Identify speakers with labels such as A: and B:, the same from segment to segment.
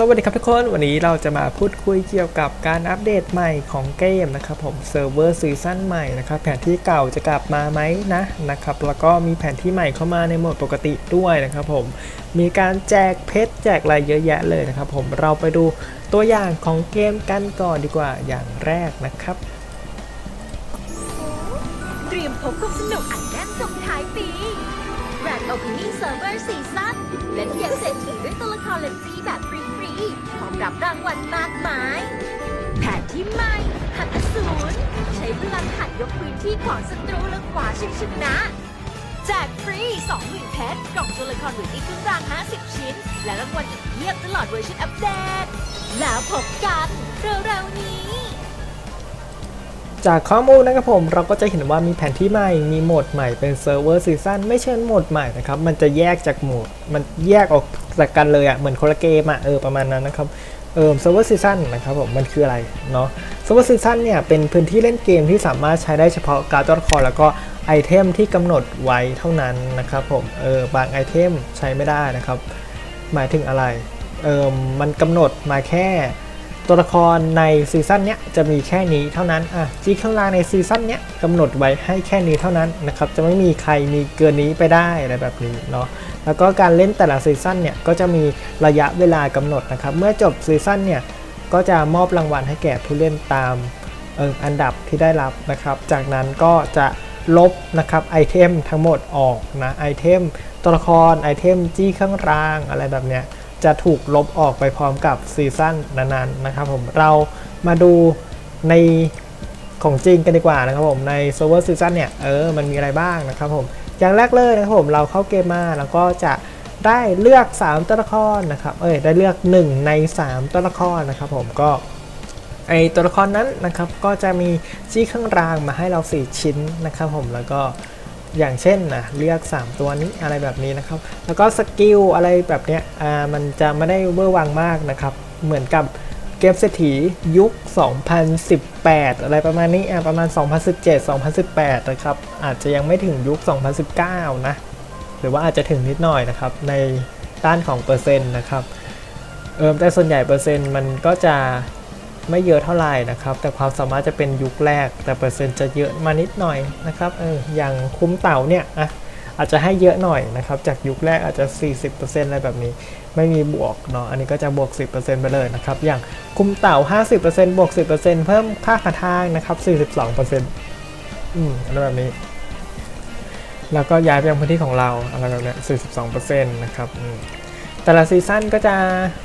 A: สวัสดีครับทุกคน วันนี้เราจะมาพูดคุยเกี่ยวกับการอัปเดตใหม่ของเกมนะครับผมเซิร์ฟเวอร์ซีซั่นใหม่นะครับแผนที่เก่าจะกลับมาไหมนะนะครับแล้วก็มีแผนที่ใหม่เข้ามาในโหมดปกติด้วยนะครับผมมีการแจกเพชรแจกอะไรเยอะแยะเลยนะครับผมเราไปดูตัวอย่างของเกมกันก่อนดีกว่าอย่างแรกนะครับ
B: เตรียมพบกับสนุกอันแน่นส่งท้ายปี Grand Opening Server Season เล่นเกมเศรษฐีด้วยตัวละครเลนซีแบบ รับรางวัลมากมาย แผนที่ใหม่หัตถศูนย์ใช้พลังหัดยกพื้นที่ของศัตรูและขวาชัยชนะแจกฟรี 20,000เพชรกล่องตัวละครหรืออีกครื่งราง 50 ชิ้น และรางวัลอีกเพียบตลอดเวอร์ชันอัปเดต แล้วพบกันเร็วๆนี้
A: จากข้อมูลนะครับผมเราก็จะเห็นว่ามีแผนที่ใหม่มีโหมดใหม่เป็นเซิร์ฟเวอร์ซีซั่นไม่ใช่โหมดใหม่นะครับ มันจะแยกจากโหมด มันแยกออกจากกันเลยอะ่ะเหมือนคนละเกมอะ่ะเออประมาณนั้นนะครับ เออเซิร์ฟเวอร์ซีซั่นนะครับผมมันคืออะไรเนาะเซิร์ฟเวอร์ซีซั่นเนี่ยเป็นพื้นที่เล่นเกมที่สามารถใช้ได้เฉพาะการ์ดคอร์แล้วก็ไอเทมที่กำหนดไว้เท่านั้นนะครับผมเออบางไอเทมใช้ไม่ได้นะครับ หมายถึงอะไรเออมันกำหนดมาแค่ ตัวละครในซีซั่นเนี้ยจะมีแค่นี้เท่านั้นอะจีข้างล่างในซีซั่นเนี้ยกำหนดไว้ให้แค่นี้เท่านั้นนะครับจะไม่มีใครมีเกินนี้ไปได้อะไรแบบนี้เนาะแล้วก็การเล่นแต่ละซีซั่นเนี่ยก็จะมีระยะเวลากำหนดนะครับเมื่อจบซีซั่นเนี่ยก็จะมอบรางวัลให้แก่ผู้เล่นตามเอออันดับที่ได้รับนะครับ จากนั้นก็จะลบนะครับไอเทมทั้งหมดออกนะไอเทมตัวละครไอเทมจี้ข้างล่างอะไรแบบเนี้ย จะถูกลบออกไปพร้อมกับซีซั่นนั้นๆนะครับผมเรามาดูในของจริงกันดีกว่านะครับผมในเซิร์ฟเวอร์ซีซั่นเนี่ยเออมันมีอะไรบ้างนะครับผมอย่างแรกเลยนะครับผมเราเข้าเกมมาแล้วก็จะได้เลือก 3 ตัวละครนะครับเอ้ยได้เลือก 1 ใน 3 ตัวละครนะครับผมก็ไอตัวละครนั้นนะครับก็จะมีชี้ข้างรางมาให้เรา 4 ชิ้นนะครับผมแล้วก็ อย่างเช่นนะเลือก 3 ตัวนี้อะไรแบบนี้นะครับ แล้วก็สกิลอะไรแบบเนี้ยอ่ามันจะไม่ได้เวอร์วังมากนะครับ เหมือนกับเกมเศรษฐียุค 2018 อะไรประมาณนี้อ่าประมาณ 2017 2018 นะครับ อาจจะยังไม่ถึงยุค 2019 นะ หรือว่าอาจจะถึงนิดหน่อยนะครับ ในด้านของเปอร์เซ็นต์นะครับเออแต่ส่วนใหญ่เปอร์เซ็นต์มันก็จะ ไม่เยอะเท่าไหร่นะครับ แต่ความสามารถจะเป็นยุคแรก แต่เปอร์เซ็นต์จะเยอะมานิดหน่อยนะครับเอออย่างคุ้มเต่าเนี่ยอะอาจจะให้เยอะหน่อยนะครับ จากยุคแรกอาจจะ 40%อะไรแบบนี้ ไม่มีบวกเนาะอันนี้ก็จะบวก 10%ไปเลยนะครับ อย่างคุ้มเต่า 50%บวก 10%เพิ่มค่าขาทางนะครับ 42%อืมอะไรแบบนี้ แล้วก็ย้ายไปยังพื้นที่ของเราอะไรแบบนี้42%นะครับอืม แต่ละซีซั่นก็จะ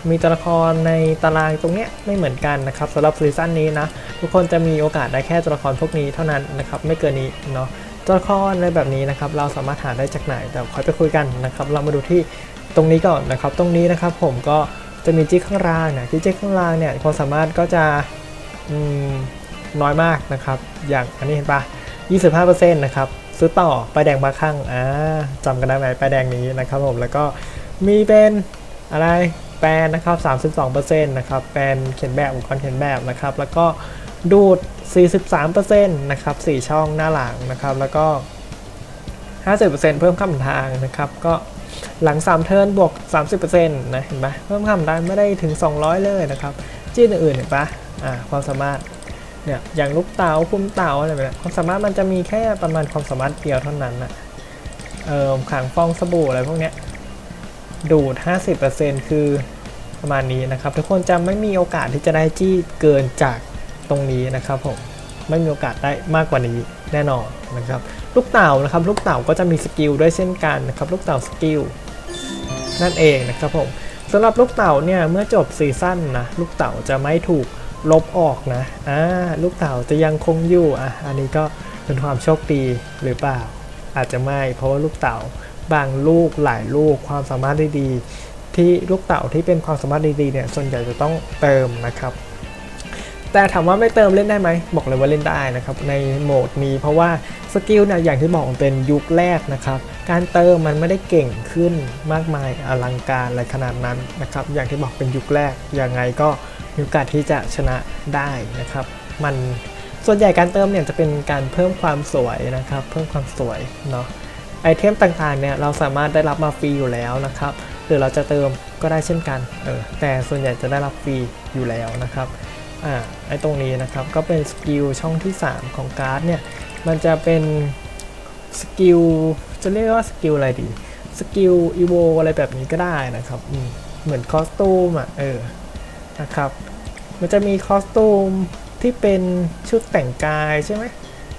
A: มีตัวละครในตารางตรงเนี้ยไม่เหมือนกันนะครับสำหรับซีซั่นนี้นะทุกคนจะมีโอกาสได้แค่ตัวละครพวกนี้เท่านั้นนะครับไม่เกินนี้เนาะตัวละครอะไรแบบนี้นะครับเราสามารถหาได้จากไหนแต่ค่อยไปคุยกันนะครับเรามาดูที่ตรงนี้ก่อนนะครับ ตรงนี้นะครับผมก็จะมีจิ๊กข้างล่างเนี่ยที่จิ๊กข้างล่างเนี่ยความสามารถก็จะน้อยมากนะครับ อย่างอันนี้เห็นปะ25%นะครับซื้อต่อไปายแดงบาข้างอ่าจำกันได้ไหมไปายแดงนี้นะครับผมแล้วก็ มีเป็นอะไรแปลนนะครับ32%นะครับแปลนเขียนแบบอุปกรณ์เขียนแบบนะครับ แล้วก็ดูด 43%นะครับ4ช่องหน้าหลังนะครับ แล้วก็ 50%เพิ่มข้ามทางนะครับ ก็หลัง 3 เทิร์นบวก 30%นะเห็นไหมเพิ่มข้ามทางไม่ได้ถึง 200 เลยนะครับจี้อื่นๆเห็นปะอ่าความสามารถเนี่ยอย่างลูกเต๋าคุ้มเต๋าอะไรแบบนี้ความสามารถมันจะมีแค่ประมาณความสามารถเดียวเท่านั้นนะเออขังฟองสบู่อะไรพวกเนี้ย ดูด 50%คือประมาณนี้นะครับ ทุกคนจะไม่มีโอกาสที่จะได้จี้เกินจากตรงนี้นะครับผมไม่มีโอกาสได้มากกว่านี้แน่นอนนะครับ ลูกเต่านะครับ ลูกเต่าก็จะมีสกิลด้วยเช่นกันนะครับ ลูกเต่าสกิลนั่นเองนะครับผมสำหรับลูกเต่าเนี่ยเมื่อจบซีซั่นนะลูกเต่าจะไม่ถูกลบออกนะอ่าลูกเต่าจะยังคงอยู่อะอันนี้ก็เป็นความโชคดีหรือเปล่า อาจจะไม่เพราะว่าลูกเต่า บางลูกหลายลูกความสามารถดีๆ ที่ลูกเต่าที่เป็นความสามารถดีๆเนี่ยส่วนใหญ่จะต้องเติมนะครับแต่ถามว่าไม่เติมเล่นได้ไหมบอกเลยว่าเล่นได้นะครับในโหมดนี้เพราะว่าสกิลเนี่ยอย่างที่บอกมันเป็นยุคแรกนะครับ การเติมมันไม่ได้เก่งขึ้นมากมายอลังการอะไรขนาดนั้นนะครับอย่างที่บอกเป็นยุคแรกยังไงก็มีโอกาสที่จะชนะได้นะครับ มันส่วนใหญ่การเติมเนี่ยจะเป็นการเพิ่มความสวยนะครับ เพิ่มความสวยเนาะ ไอเทมต่างๆเนี่ยเราสามารถได้รับมาฟรีอยู่แล้วนะครับหรือเราจะเติมก็ได้เช่นกันเออแต่ส่วนใหญ่จะได้รับฟรีอยู่แล้วนะครับอ่าไอตรงนี้นะครับก็เป็นสกิลช่องที่ 3 ของการ์ดเนี่ยมันจะเป็นสกิลจะเรียกว่าสกิลอะไรดีสกิลอีโวอะไรแบบนี้ก็ได้นะครับอืมเหมือนคอสตูมอะเออนะครับมันจะมีคอสตูมที่เป็นชุดแต่งกายใช่ไหม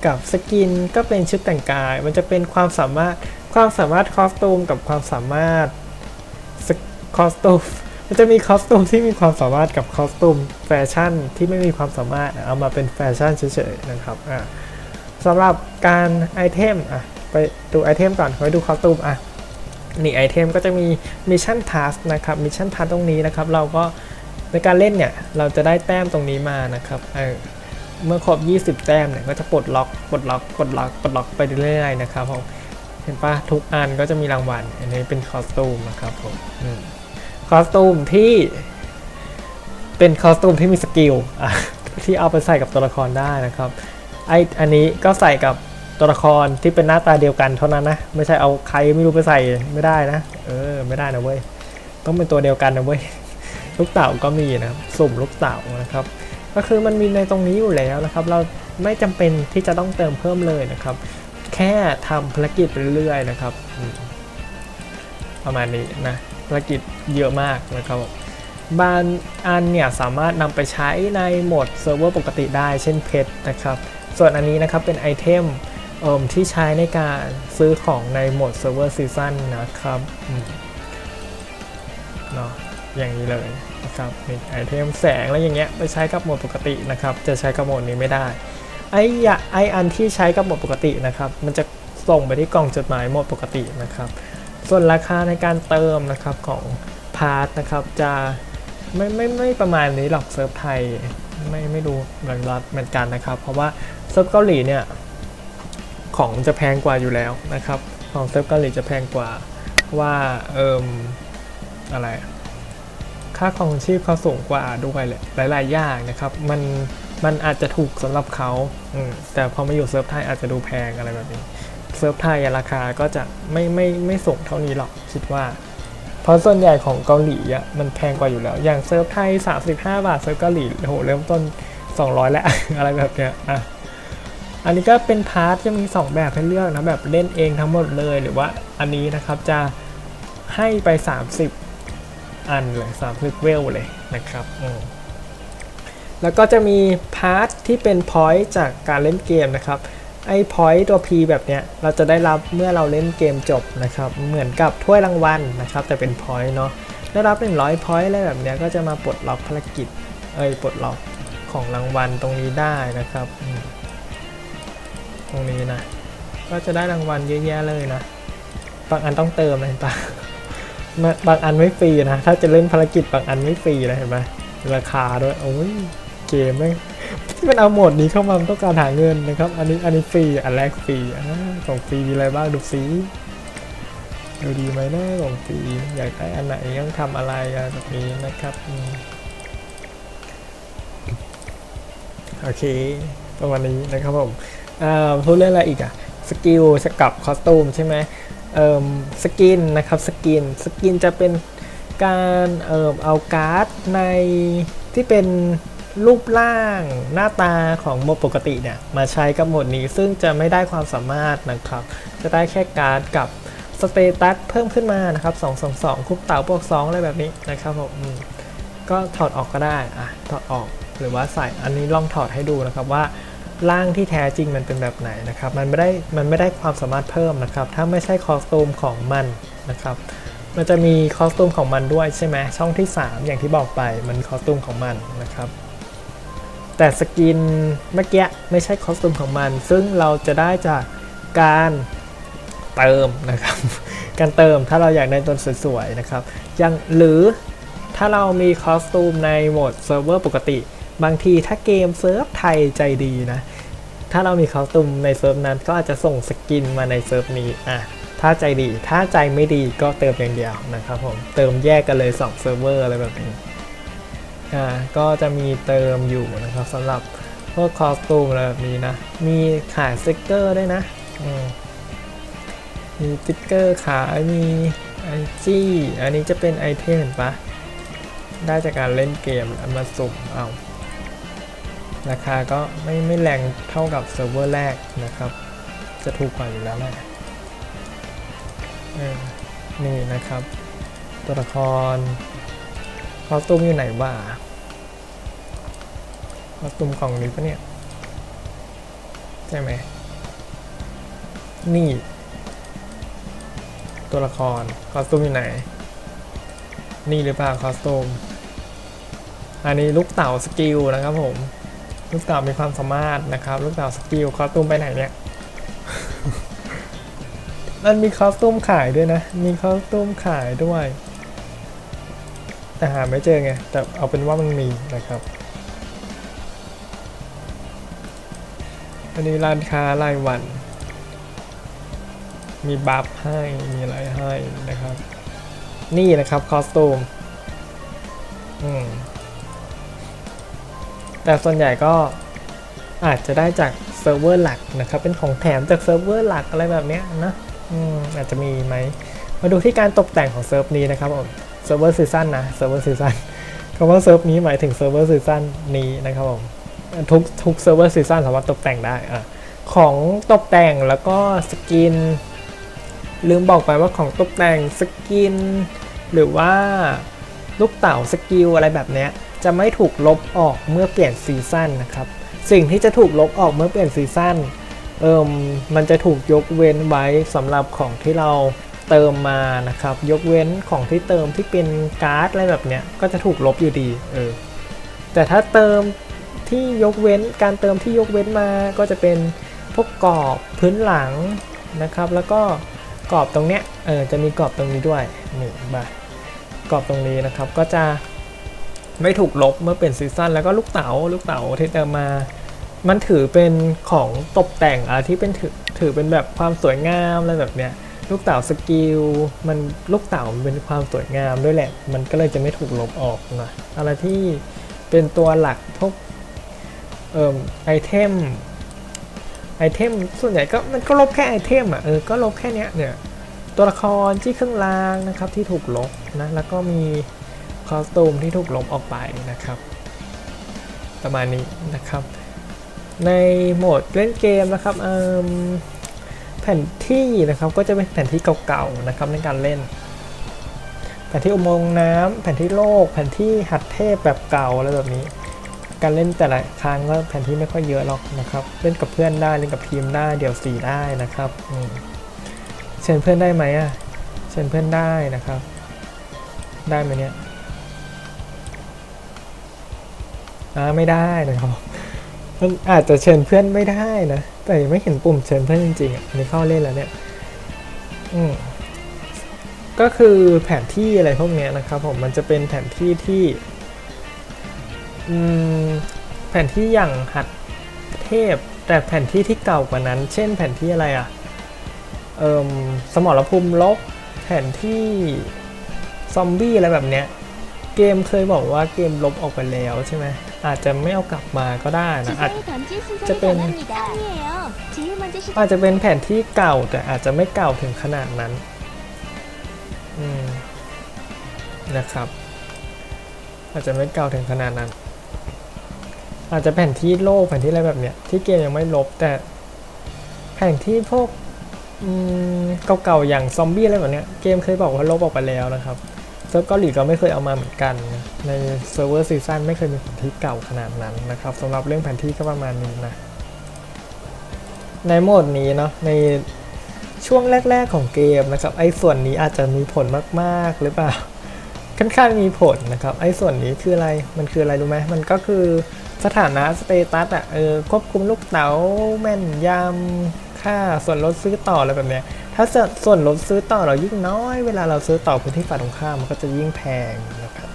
A: กับสกินก็เป็นชุดแต่งกาย มันจะเป็นความสามารถความสามารถคอสตูมกับความสามารถคอสตูมมันจะมีคอสตูมที่มีความสามารถกับคอสตูมแฟชั่นที่ไม่มีความสามารถเอามาเป็นแฟชั่นเฉยๆนะครับอะสำหรับการไอเทมอะไปดูไอเทมก่อนไปดูคอสตูมอะนี่ไอเทมก็จะมีมิชชั่นทัสนะครับมิชชั่นทัสตรงนี้นะครับ เราก็ในการเล่นเนี่ย เราจะได้แต้มตรงนี้มานะครับเออ เมื่อครบ 20 แต้มเนี่ยก็จะปลดล็อกปลดล็อกปลดล็อกปลดล็อกไปเรื่อยๆนะครับผมเห็นปะทุกอันก็จะมีรางวัล อันนี้เป็นคอสตูมนะครับผมคอสตูมที่เป็นคอสตูมที่มีสกิลที่เอาไปใส่กับตัวละครได้นะครับไออันนี้ก็ใส่กับตัวละครที่เป็นหน้าตาเดียวกันเท่านั้นนะไม่ใช่เอาใครไม่รู้ไปใส่ไม่ได้นะ เออไม่ได้นะเว้ยต้องเป็นตัวเดียวกันนะเว้ยลูกเต่าก็มีนะครับสุ่มลูกเต่านะครับ ก็คือมันมีในตรงนี้อยู่แล้วนะครับ เราไม่จำเป็นที่จะต้องเติมเพิ่มเลยนะครับ แค่ทำภารกิจไปเรื่อยๆนะครับ ประมาณนี้นะภารกิจเยอะมากนะครับบางอันเนี่ยสามารถนำไปใช้ในโหมดเซิร์ฟเวอร์ปกติได้เช่นเพชรนะครับ ส่วนอันนี้นะครับเป็นไอเทมเอ่มที่ใช้ในการซื้อของในโหมดเซิร์ฟเวอร์ซีซั่นนะครับเนาะอย่างนี้เลย นะครับมีไอเทมแสงแล้วอย่างเงี้ยไปใช้กับโหมดปกตินะครับ จะใช้กับโหมดนี้ไม่ได้ ไออยาไออันที่ใช้กับโหมดปกตินะครับ มันจะส่งไปที่กล่องจดหมายโหมดปกตินะครับ ส่วนราคาในการเติมนะครับของพาร์ทนะครับจะไม่ไม่ไม่ประมาณนี้หรอกเซิร์ฟไทยไม่ไม่รู้เหมือนรัฐเหมือนกันนะครับ เพราะว่าเซิร์ฟเกาหลีเนี่ยของจะแพงกว่าอยู่แล้วนะครับ ของเซิร์ฟเกาหลีจะแพงกว่าว่าเอิมอะไร ค่าครองชีพเขาสูงกว่าด้วยแหละหลาย ๆ อย่างนะครับ มันมันอาจจะถูกสำหรับเขาแต่พอมาอยู่เซิร์ฟไทยอาจจะดูแพงอะไรแบบนี้เซิร์ฟไทยราคาก็จะไม่ไม่ไม่สูงเท่านี้หรอกคิดว่า เพราะส่วนใหญ่ของเกาหลีอะมันแพงกว่าอยู่แล้ว อย่างเซิร์ฟไทย 35 บาทเซิร์ฟเกาหลีโหเริ่มต้น 200 แล้วอะไรแบบเนี้ยอะอันนี้ก็เป็นพาร์ทจะมี 2 แบบให้เลือกนะแบบเล่นเองทั้งหมดเลยหรือว่าอันนี้นะครับจะให้ไป 30 อันเลย30เวลเลยนะครับแล้วก็จะมีพาร์ทที่เป็นพอยต์จากการเล่นเกมนะครับไอ้พอยต์ตัว P แบบเนี้ยเราจะได้รับเมื่อเราเล่นเกมจบนะครับ เหมือนกับถ้วยรางวัลนะครับ แต่เป็นพอยต์เนาะได้รับ 100พอยต์อะไรแบบเนี้ยก็จะมาปลดล็อกภารกิจ เอ้ยปลดล็อกของรางวัลตรงนี้ได้นะครับ ตรงนี้นะ ก็จะได้รางวัลเยอะแยะเลยนะบางอันต้องเติมนะเห็นปะ บางอันไม่ฟรีนะ ถ้าจะเล่นภารกิจบางอันไม่ฟรีนะเห็นไหมราคาด้วยโอ้ยเกมไม่งที่มันเอาโหมดนี้เข้ามาต้องการหาเงินนะครับ อันนี้อันนี้ฟรีอันแรกฟรีอของฟรีมีอะไรบ้างดูฟรีดูดีไหมนะของฟรีอยากได้อันไหนต้องทำอะไรแบบนี้นะครับโอเคประมาณนี้นะครับผมอ่าพูดเรื่องอะไรอีกอะสกิลสกับคอสตูมใช่ไหม สกินนะครับสกินสกินจะเป็นการเอ่อเอาการ์ดในที่เป็นรูปร่างหน้าตาของโหมดปกติเนี่ยมาใช้กับโหมดนี้ซึ่งจะไม่ได้ความสามารถนะครับ จะได้แค่การ์ดกับสเตตัสเพิ่มขึ้นมานะครับ2 2 2คุปเต่าบวก2อะไรแบบนี้นะครับผมอืมก็ถอดออกก็ได้อะถอดออกหรือว่าใส่อันนี้ลองถอดให้ดูนะครับว่า ร่างที่แท้จริงมันเป็นแบบไหนนะครับ มันไม่ได้มันไม่ได้ความสามารถเพิ่มนะครับ ถ้าไม่ใช่คอสตูมของมันนะครับ มันจะมีคอสตูมของมันด้วยใช่ไหมช่องที่ 3 อย่างที่บอกไปมันคอสตูมของมันนะครับ แต่สกินเมื่อกี้ไม่ใช่คอสตูมของมัน ซึ่งเราจะได้จากการเติมนะครับ การเติมถ้าเราอยากได้ตัวสวยๆนะครับยังหรือถ้าเรามีคอสตูมในโหมดเซิร์ฟเวอร์ปกติ บางทีถ้าเกมเซิร์ฟไทยใจดีนะ ถ้าเรามีคอสตูมในเซิร์ฟนั้นก็อาจจะส่งสกินมาในเซิร์ฟนี้อะถ้าใจดี ถ้าใจไม่ดีก็เติมอย่างเดียวนะครับผม เติมแยกกันเลย2เซิร์ฟเวอร์อะไรแบบนี้อ่าก็จะมีเติมอยู่นะครับสำหรับพวกคอสตูมอะไรแบบนี้นะ มีขายสติกเกอร์ด้วยนะมีสติกเกอร์ขายมีไอจี้อันนี้จะเป็นไอเทมเห็นปะได้จากการเล่นเกมมาสุ่มเอา ราคาก็ไม่ไม่แรงเท่ากับเซิร์ฟเวอร์แรกนะครับ จะถูกกว่าอยู่แล้วแหละเออนี่นะครับ ตัวละครคอสตูมอยู่ไหนบ้าคอสตูมกล่องนี้ปะเนี่ย ใช่ไหม นี่ ตัวละครคอสตูมอยู่ไหน นี่หรือเปล่าคอสตูมอันนี้ลูกเต่าสกิลนะครับผม ลูกเต่ามีความสามารถนะครับ ลูกเต่าสกิลคอสตูมไปไหนเนี่ยมันมีคอสตูมขายด้วยนะ มีคอสตูมขายด้วย แต่หาไม่เจอไง แต่เอาเป็นว่ามันมีนะครับ อันนี้ร้านค้ารายวัน มีบัฟให้ มีอะไรให้นะครับ นี่นะครับคอสตูม อืม แต่ส่วนใหญ่ก็อาจจะได้จากเซิร์ฟเวอร์หลักนะครับ เป็นของแถมจากเซิร์ฟเวอร์หลักอะไรแบบนี้นะอืมอาจจะมีไหม มาดูที่การตกแต่งของเซิร์ฟนี้นะครับผมเซิร์ฟเวอร์ซีซั่นนะเซิร์ฟเวอร์ซีซั่นคำว่าเซิร์ฟนี้หมายถึงเซิร์ฟเวอร์ซีซั่นนี้นะครับผมทุกทุกเซิร์ฟเวอร์ซีซั่นสามารถตกแต่งได้อะของตกแต่งแล้วก็สกิน ลืมบอกไปว่าของตกแต่งสกิน หรือว่าลูกเต่าสกิลอะไรแบบเนี้ย จะไม่ถูกลบออกเมื่อเปลี่ยนซีซั่นนะครับ สิ่งที่จะถูกลบออกเมื่อเปลี่ยนซีซั่นเอิมมันจะถูกยกเว้นไว้สำหรับของที่เราเติมมานะครับ ยกเว้นของที่เติมที่เป็นการ์ดอะไรแบบเนี้ยก็จะถูกลบอยู่ดีเออแต่ถ้าเติมที่ยกเว้นการเติมที่ยกเว้นมาก็จะเป็นพวกกรอบพื้นหลังนะครับ แล้วก็กรอบตรงเนี้ยเออจะมีกรอบตรงนี้ด้วยนี่บากรอบตรงนี้นะครับก็จะ ไม่ถูกลบเมื่อเป็นซีซั่นแล้วก็ลูกเต๋าลูกเต๋าที่เติมมา มันถือเป็นของตกแต่งอะที่เป็นถือถือเป็นแบบความสวยงามอะไรแบบเนี้ยลูกเต๋าสกิลมันลูกเต๋ามันเป็นความสวยงามด้วยแหละ มันก็เลยจะไม่ถูกลบออกนะอะไรที่เป็นตัวหลักพวกเอ่อไอเทมไอเทมส่วนใหญ่ก็มันก็ลบแค่ไอเทมอะเออก็ลบแค่เนี้ยเนี่ยตัวละครที่เครื่องรางนะครับที่ถูกลบนะแล้วก็มี คอสตูมที่ถูกลบออกไปนะครับ ประมาณนี้นะครับ ในโหมดเล่นเกมนะครับเอิ่มแผนที่นะครับก็จะเป็นแผนที่เก่าๆนะครับในการเล่น แผนที่อุโมงค์น้ำแผนที่โลก แผนที่หัดเทพแบบเก่าอะไรแบบนี้ การเล่นแต่ละครั้งก็แผนที่ไม่ค่อยเยอะหรอกนะครับ เล่นกับเพื่อนได้เล่นกับทีมได้เดี่ยวสีได้นะครับเชิญเพื่อนได้ไหมอะเชิญเพื่อนได้นะครับ ได้ไหมเนี่ย ไม่ได้นะครับมันอาจจะเชิญเพื่อนไม่ได้นะ แต่ยังไม่เห็นปุ่มเชิญเพื่อนจริงๆอะอันนี้เข้าเล่นแล้วเนี่ยอืมก็คือแผนที่อะไรพวกเนี้ยนะครับผมมันจะเป็นแผนที่ที่แผนที่อย่างหัดเทพ แต่แผนที่ที่เก่ากว่านั้น เช่นแผนที่อะไรอะเอ่มสมรภูมิลบแผนที่ซอมบี้อะไรแบบเนี้ยเกมเคยบอกว่าเกมลบออกไปแล้วใช่ไหม อาจจะไม่เอากลับมาก็ได้นะอาจจะเป็นอาจจะเป็นแผนที่เก่าแต่อาจจะไม่เก่าถึงขนาดนั้นอืมนะครับ อาจจะไม่เก่าถึงขนาดนั้น อาจจะแผนที่โลกแผนที่อะไรแบบเนี้ยที่เกมยังไม่ลบแต่ แผนที่พวกอืมเก่าๆอย่างซอมบี้อะไรแบบเนี้ยเกมเคยบอกว่าลบออกไปแล้วนะครับเซิร์ฟเกาหลีก็ไม่เคยเอามาเหมือนกัน ในเซิร์ฟเวอร์ซีซั่นไม่เคยมีแผนที่เก่าขนาดนั้นนะครับสำหรับเรื่องแผนที่ก็ประมาณนี้นะในโหมดนี้เนาะในช่วงแรก ๆของเกมนะครับไอ้ส่วนนี้อาจจะมีผลมากๆหรือเปล่าค่อนข้างมีผลนะครับไอ้ส่วนนี้คืออะไรมันคืออะไรรู้ไหมมันก็คือสถานะสเตตัสอะเออควบคุมลูกเต๋าแม่นยำ ค่า ส่วนลดซื้อต่ออะไรแบบเนี้ย ถ้าส่วนลดซื้อต่อเรายิ่งน้อย เวลาเราซื้อต่อพื้นที่ฝ่ายตรงข้ามมันก็จะยิ่งแพงนะครับ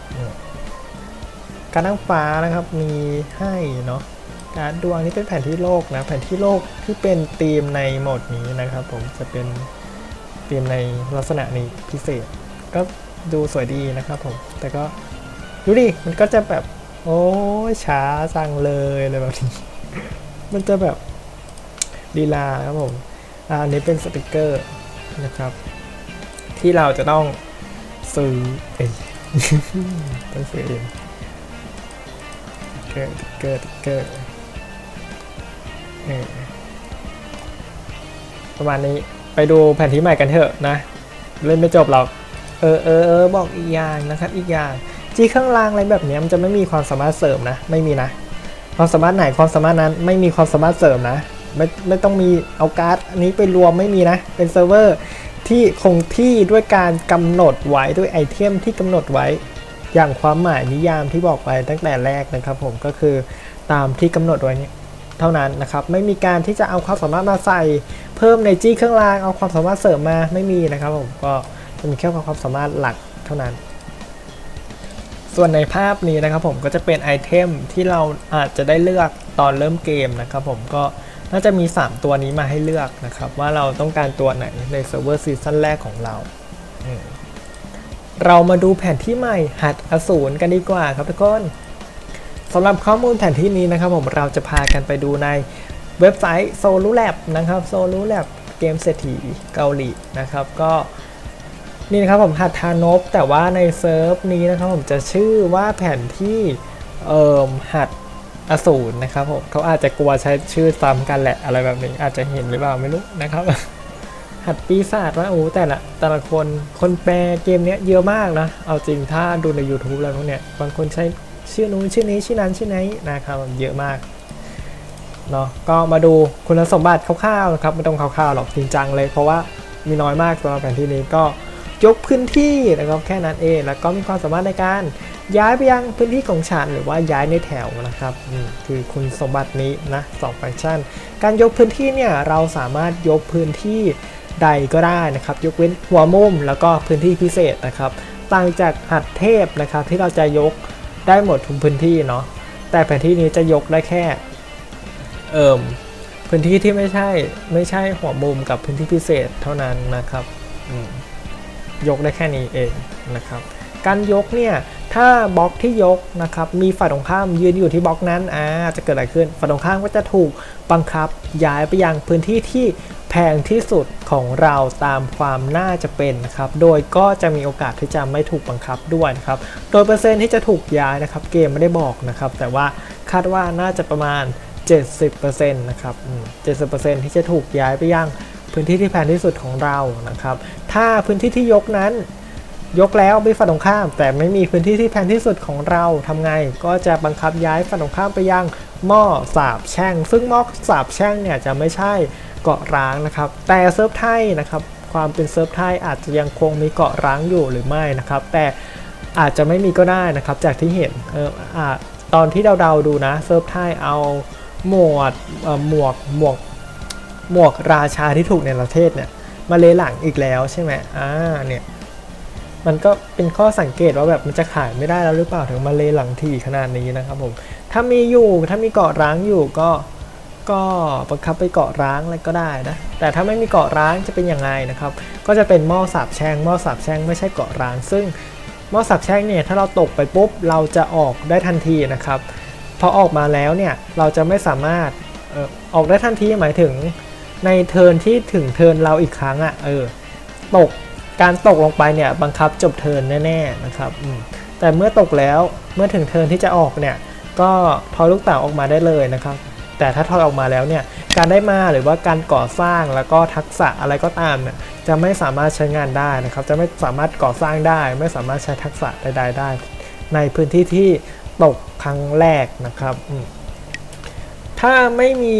A: การนั่งฟ้านะครับมีให้เนาะการดวงนี้เป็นแผนที่โลกนะแผนที่โลกที่เป็นธีมในโหมดนี้นะครับ ผมจะเป็นธีมในลักษณะนี้พิเศษ ก็ดูสวยดีนะครับผมแต่ก็ดูดิมันก็จะแบบ โอ้ช้าจังเลยอะไรแบบนี้มันจะแบบ ลีลาครับผมอันนี้เป็นสติกเกอร์นะครับ ที่เราจะต้องซื้อเองต้องซื้อเองเกิดเกิดเกิดเออประมาณนี้ไปดูแผนที่ใหม่กันเถอะนะ เล่นไม่จบหรอกเออเออเออบอกอีกอย่างนะครับอีกอย่างจีข้างล่างอะไรแบบนี้มันจะไม่มีความสามารถเสริมนะ ไม่มีนะ ความสามารถไหนความสามารถนั้นไม่มีความสามารถเสริมนะ ไม่ไม่ต้องมีเอาการ์ดอันนี้ไปรวมไม่มีนะ เป็นเซิร์ฟเวอร์ที่คงที่ด้วยการกำหนดไว้ด้วยไอเทมที่กำหนดไว้ อย่างความหมายนิยามที่บอกไปตั้งแต่แรกนะครับ ผมก็คือตามที่กำหนดไว้เท่านั้นนะครับ ไม่มีการที่จะเอาความสามารถมาใส่ เพิ่มในจี้เครื่องรางเอาความสามารถเสริมมาไม่มีนะครับ ผมก็จะมีแค่ความสามารถหลักเท่านั้น ส่วนในภาพนี้นะครับผมก็จะเป็นไอเทมที่เราอาจจะได้เลือกตอนเริ่มเกมนะครับ ผมก็ น่าจะมี 3 ตัวนี้มาให้เลือกนะครับ ว่าเราต้องการตัวไหนในเซิร์ฟเวอร์ซีซั่นแรกของเรา เรามาดูแผนที่ใหม่หัดอสูรกันดีกว่าครับทุกคนสำหรับข้อมูลแผนที่นี้นะครับผมเราจะพากันไปดูในเว็บไซต์ s o l u Lab นะครับ s o l u Lab เกมเศรษฐีเกาหลีนะครับ ก็นี่นะครับผมหัดทานบแต่ว่าในเซิร์ฟนี้นะครับผมจะชื่อว่าแผนที่เอ่อหัด อสูรนะครับผมเขาอาจจะกลัวใช้ชื่อซ้ำกันแหละอะไรแบบนี้ อาจจะเห็นหรือเปล่าไม่รู้นะครับ หัดปีศาจว่าโอ้แต่ละแต่ละคนคนแปลเกมเนี้ยเยอะมากนะ เอาจริงถ้าดูใน YouTube แล้วพวกเนี้ยบางคนใช้ชื่อนู้นชื่อนี้ชื่อนั้นชื่อนี้นะครับเยอะมากเนาะก็มาดูคุณสมบัติคร่าวๆนะครับไม่ต้องคร่าวๆหรอกจริงจังเลย เพราะว่ามีน้อยมากสำหรับแผนที่นี้ก็ยกพื้นที่นะครับแค่นั้นเองแล้วก็มีความสามารถในการ ย้ายไปยังพื้นที่ของฉันหรือว่าย้ายในแถวนะครับคือคุณสมบัตินี้นะสองฟังก์ชัน การยกพื้นที่เนี่ยเราสามารถยกพื้นที่ใดก็ได้นะครับ ยกเว้นหัวมุมแล้วก็พื้นที่พิเศษนะครับต่างจากหัดเทพนะครับที่เราจะยกได้หมดทุกพื้นที่เนาะแต่แผนที่นี้จะยกได้แค่เอิมพื้นที่ที่ไม่ใช่ไม่ใช่หัวมุมกับพื้นที่พิเศษเท่านั้นนะครับยกได้แค่นี้เองนะครับ การยกเนี่ย ถ้าบล็อกที่ยกนะครับมีฝ่ายตรงข้ามยืนอยู่ที่บล็อกนั้นอ่าจะเกิดอะไรขึ้นฝ่ายตรงข้ามก็จะถูกบังคับย้ายไปยังพื้นที่ที่แพงที่สุดของเราตามความน่าจะเป็นนะครับ โดยก็จะมีโอกาสที่จะไม่ถูกบังคับด้วยนะครับ โดยเปอร์เซ็นต์ที่จะถูกย้ายนะครับ เกมไม่ได้บอกนะครับ แต่ว่าคาดว่าน่าจะประมาณ 70%นะครับอืม70%ที่จะถูกย้ายไปยังพื้นที่ที่แพงที่สุดของเรานะครับ ถ้าพื้นที่ที่ยกนั้น ยกแล้วมีฝั่งตรงข้าม แต่ไม่มีพื้นที่ที่แพงที่สุดของเราทำไง ก็จะบังคับย้ายฝั่งตรงข้ามไปยังหม้อสาบแช่ง ซึ่งหม้อสาบแช่งเนี่ยจะไม่ใช่เกาะร้างนะครับ แต่เซิร์ฟไทยนะครับความเป็นเซิร์ฟไทยอาจจะยังคงมีเกาะร้างอยู่หรือไม่นะครับ แต่อาจจะไม่มีก็ได้นะครับ จากที่เห็นเอออตอนที่เดาๆดูนะเซิร์ฟไทยเอาหมวดหมวกหมวกหมวกราชาที่ถูกในประเทศเนี่ยมาเลหลังอีกแล้วใช่ไหมอ่าเนี่ย มันก็เป็นข้อสังเกตว่าแบบมันจะขายไม่ได้แล้วหรือเปล่าถึงมาเลหลังทีขนาดนี้นะครับผมถ้ามีอยู่ถ้ามีเกาะร้างอยู่ก็ก็บังคับไปเกาะร้างอะไรก็ได้นะ แต่ถ้าไม่มีเกาะร้างจะเป็นยังไงนะครับ ก็จะเป็นหม้อสาบแช่งหม้อสาบแช่งไม่ใช่เกาะร้าง ซึ่งหม้อสาบแช่งเนี่ยถ้าเราตกไปปุ๊บเราจะออกได้ทันทีนะครับพอออกมาแล้วเนี่ยเราจะไม่สามารถเออออกได้ทันทีหมายถึงในเทิร์นที่ถึงเทิร์นเราอีกครั้งอะ่ะเออตก การตกลงไปเนี่ยบังคับจบเทินแน่ๆนะครับแต่เมื่อตกแล้วเมื่อถึงเทินที่จะออกเนี่ยก็ทอยลูกเต๋าออกมาได้เลยนะครับ แต่ถ้าทอยออกมาแล้วเนี่ยการได้มาหรือว่าการก่อสร้างแล้วก็ทักษะอะไรก็ตามเนี่ยจะไม่สามารถใช้งานได้นะครับ จะไม่สามารถก่อสร้างได้ ไม่สามารถใช้ทักษะใดๆได้ ในพื้นที่ที่ตกครั้งแรกนะครับถ้าไม่มี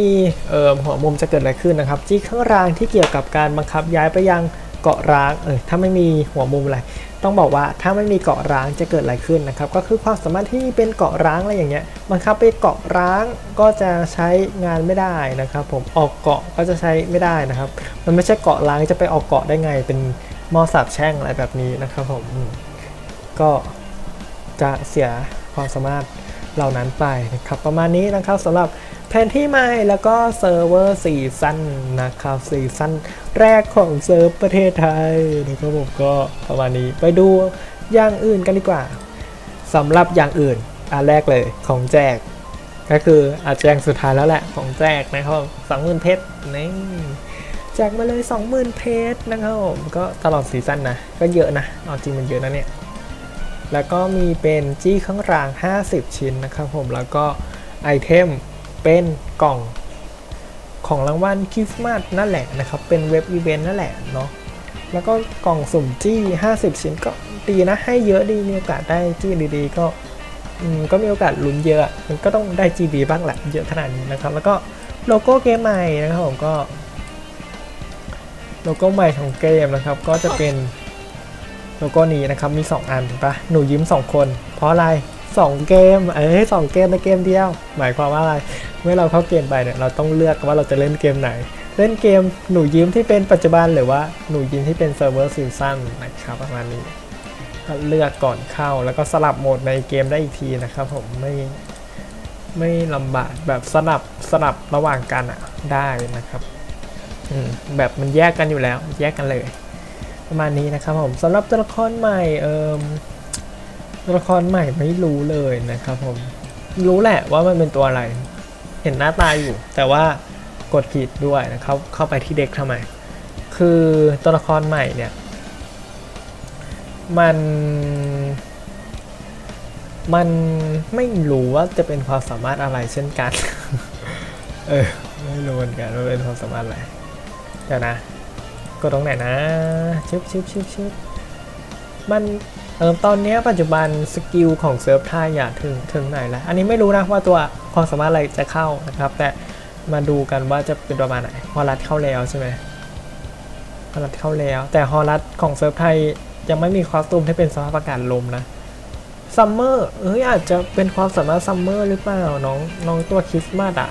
A: หัวมุมจะเกิดอะไรขึ้นนะครับจี้ข้างรางที่เกี่ยวกับการบังคับย้ายไปยัง เกาะร้างเออถ้าไม่มีหัวมุมอะไร ต้องบอกว่าถ้าไม่มีเกาะร้างจะเกิดอะไรขึ้นนะครับ ก็คือความสามารถที่เป็นเกาะร้างอะไรอย่างเงี้ยบังคับไปเกาะร้างก็จะใช้งานไม่ได้นะครับ ผมออกเกาะก็จะใช้ไม่ได้นะครับ มันไม่ใช่เกาะร้างจะไปออกเกาะได้ไง เป็นมอสับแช่งอะไรแบบนี้นะครับผมอืมก็จะเสียความสามารถเหล่านั้นไปนะครับ ประมาณนี้นะครับสำหรับ แผนที่ใหม่แล้วก็เซิร์ฟเวอร์ซีซั่นนะครับซีซั่นแรกของเซิร์ฟประเทศไทยนะครับผมก็ประมาณนี้ไปดูอย่างอื่นกันดีกว่าสำหรับอย่างอื่นอันแรกเลยของแจก ก็คืออาจจะอย่างสุดท้ายแล้วแหละของแจกนะครับสองหมื่นเพชรนี่แจกมาเลย20,000เพจนะครับผมก็ตลอดซีซั่นนะก็เยอะนะเอาจริงมันเยอะนะเนี่ยแล้วก็มีเป็นจี้ข้างราง 50 ชิ้นนะครับผมแล้วก็ไอเทม เป็นกล่องของรางวัลคริสต์มาสนั่นแหละนะครับ เป็นเว็บอีเวนต์นั่นแหละเนาะแล้วก็กล่องสุ่มจี้ 50 ชิ้นก็ดีนะ ให้เยอะดีมีโอกาสได้จี้ดีๆ ก็ก็มีโอกาสลุ้นเยอะมันก็ต้องได้จีดีบ้างแหละเยอะขนาดนี้นะครับ แล้วก็โลโก้เกมใหม่นะครับผมก็โลโก้ใหม่ของเกมนะครับ ก็จะเป็นโลโก้นี้นะครับมี 2 อันถูกปะหนูยิ้ม 2 คน เพราะอะไร 2 เกม เอ้ยสองเกมในเกมเดียว หมายความว่าอะไร เมื่อเราเข้าเกมไปเนี่ยเราต้องเลือกว่าเราจะเล่นเกมไหน เล่นเกมหนูยิ้มที่เป็นปัจจุบันหรือว่าหนูยิ้มที่เป็นเซิร์ฟเวอร์ซีซั่นนะครับประมาณนี้เลือกก่อนเข้าแล้วก็สลับโหมดในเกมได้อีกทีนะครับ ผมไม่ไม่ลำบากแบบสลับสลับระหว่างกันอะได้นะครับอืมแบบมันแยกกันอยู่แล้ว แยกกันเลย ประมาณนี้นะครับผมสำหรับตัวละครใหม่เอ่มตัวละครใหม่ไม่รู้เลยนะครับผมรู้แหละว่ามันเป็นตัวอะไร เห็นหน้าตาอยู่ แต่ว่ากดผิดด้วยนะครับ เข้าไปที่เด็กทำไม คือตัวละครใหม่เนี่ย มัน มันไม่รู้ว่าจะเป็นความสามารถอะไรเช่นกัน เออ ไม่รู้เหมือนกันว่าเป็นความสามารถอะไร เดี๋ยวนะ กดตรงไหนนะชึบชึบชึบชึบมัน เออตอนนี้ปัจจุบันสกิลของเซิร์ฟไทยอะถึงถึงไหนแล้ว อันนี้ไม่รู้นะว่าตัวความสามารถอะไรจะเข้านะครับ แต่มาดูกันว่าจะเป็นประมาณไหนฮอลลัดเข้าแล้วใช่ไหมฮอลลัดเข้าแล้ว แต่ฮอลลัดของเซิร์ฟไทยยังไม่มีคอสตูมที่เป็นสภาพอากาศลมนะซัมเมอร์เอ้ยอาจจะเป็นความสามารถซัมเมอร์หรือเปล่าน้องน้องตัวคริสต์มาสอะ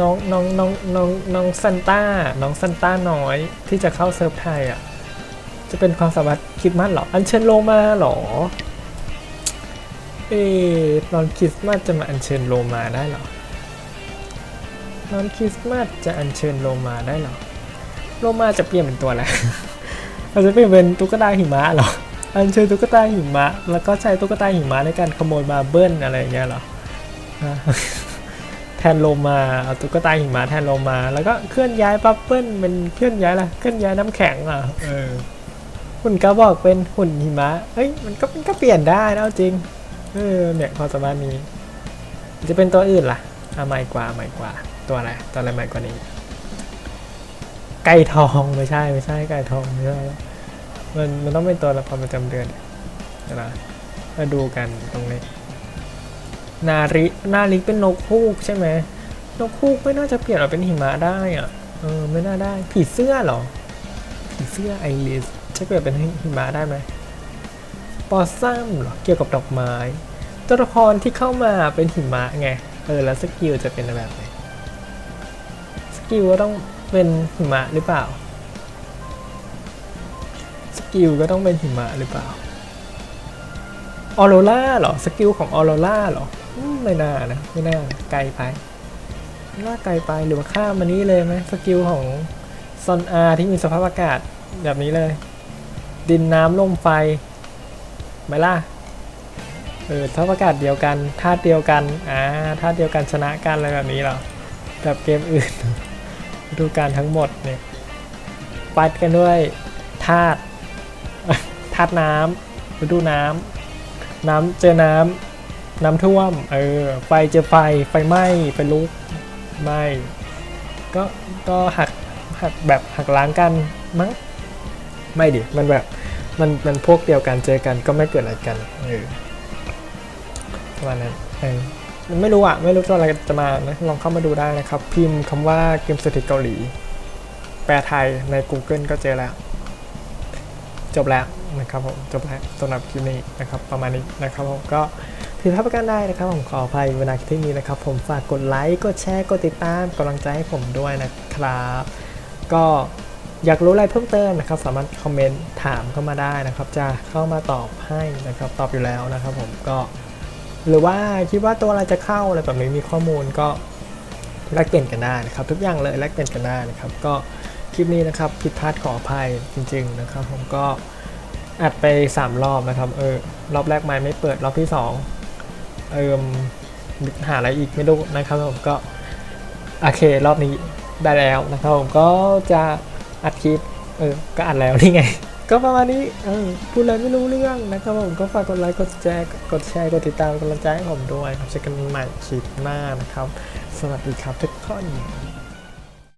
A: น้องน้องน้องน้องน้องซันต้าน้องซันต้าน้อยที่จะเข้าเซิร์ฟไทยอะ จะเป็นความสามารถคริดมัสหรอ อัญเชิญโลมาหรอ เอ๊นอนคริสต์มาสจะมาอัญเชิญโลมาได้หรอนอนคริสต์มาสจะอัญเชิญโลมาได้หรอโลมาจะเปลี่ยนเป็นตัวอะไรอาจจะเปลี่ยนเป็นตุ๊กตาหิมะหรอ อัญเชิญตุ๊กตาหิมะ แล้วก็ใช้ตุ๊กตาหิมะในการขโมยมาเบิ้ลอะไรอย่างเงี้ยหรอ แทนโลมาเอาตุ๊กตาหิมะแทนโลมา แล้วก็เคลื่อนย้ายปั๊บเปิ้ลเป็นเคลื่อนย้ายอะไรเคลื่อนย้ายน้ำแข็งอะ เออ หุ่นกระบอกเป็นหุ่นหิมะเฮ้ยมันก็มันก็เปลี่ยนได้นะจริง เออเนี่ยความสามารถนี้จะเป็นตัวอื่นล่ะอะใหม่กว่าใหม่กว่า ตัวอะไรตัวอะไรใหม่กว่านี้ ไก่ทองไม่ใช่ไม่ใช่ไก่ทองไม่ใช่มันมันต้องเป็นตัวละครประจำเดือนเดี๋ยวนะมาดูกันตรงนี้ นารินาริเป็นนกฮูกใช่ไหมนกฮูกไม่น่าจะเปลี่ยนมาเป็นหิมะได้อะเออไม่น่าได้ ผีเสื้อหรอ ผีเสื้อไอริส จะเปลี่ยนเป็นหิมะได้ไหมปอซัมเหรอเกี่ยวกับดอกไม้ ตัวละครที่เข้ามาเป็นหิมะไง เออแล้วสกิลจะเป็นแบบไหนสกิลก็ต้องเป็นหิมะหรือเปล่า สกิลก็ต้องเป็นหิมะหรือเปล่า ออโรล่าเหรอ สกิลของออโรล่าเหรอ ไม่น่านะ ไม่น่าไกลไปน่าไกลไปหรือว่าข้ามมานี้เลยไหมสกิลของซอนอาที่มีสภาพอากาศแบบนี้เลย ดินน้ำลมไฟไหมล่ะเออสภาพอากาศเดียวกันธาตุเดียวกันอ่าธาตุเดียวกันชนะกันอะไรแบบนี้หรอแบบเกมอื่นดูการทั้งหมดเนี่ยปัดกันด้วยธาตุธาตุน้ำฤดูน้ำน้ำเจอน้ำน้ำท่วมเออไฟเจอไฟไฟไหม้ไฟลุกไหม้ก็ก็หักหักแบบหักล้างกันมั้ง ไม่ดิ มันแบบ มันมันพวกเดียวกันเจอกันก็ไม่เกิดอะไรกันเออประมาณนั้นเออไม่รู้อะไม่รู้ตัวอะไรจะมานะลองเข้ามาดูได้นะครับ พิมพ์คำว่าเกมสถิตเกาหลี แปลไทยใน Google ก็เจอแล้ว จบแล้วนะครับผม จบแล้วสำหรับคลิปนี้นะครับ ประมาณนี้นะครับผมก็ผิดพลาดประการใดนะครับผมขออภัยเวลาที่นี้นะครับ ผมฝากกดไลค์กดแชร์กดติดตามกำลังใจให้ผมด้วยนะครับ ก็ อยากรู้อะไรเพิ่มเติมนะครับ สามารถคอมเมนต์ถามเข้ามาได้นะครับ จะเข้ามาตอบให้นะครับ ตอบอยู่แล้วนะครับ ผมก็ หรือว่าคิดว่าตัวอะไรจะเข้าอะไรแบบนี้มีข้อมูลก็แลกเปลี่ยนกันได้นะครับ ทุกอย่างเลยแลกเปลี่ยนกันได้นะครับ ก็คลิปนี้นะครับผิดพลาดขออภัยจริง ๆนะครับ ผมก็อัดไป 3 รอบนะครับเออรอบแรกไม่ไม่เปิดรอบที่ 2 เอิมหาอะไรอีกไม่รู้นะครับ ผมก็โอเครอบนี้ได้แล้วนะครับ ผมก็จะ อัดคลิป เออ ก็อัดแล้วนี่ไง ก็ประมาณนี้ เออ พูดอะไรไม่รู้เรื่องนะครับผม ก็ฝากกดไลค์ กดแชร์ กดแชร์ กดติดตามกดกำลังใจให้ผมด้วยครับเจอกันใหม่คลิปหน้านะครับ สวัสดีครับทุกคน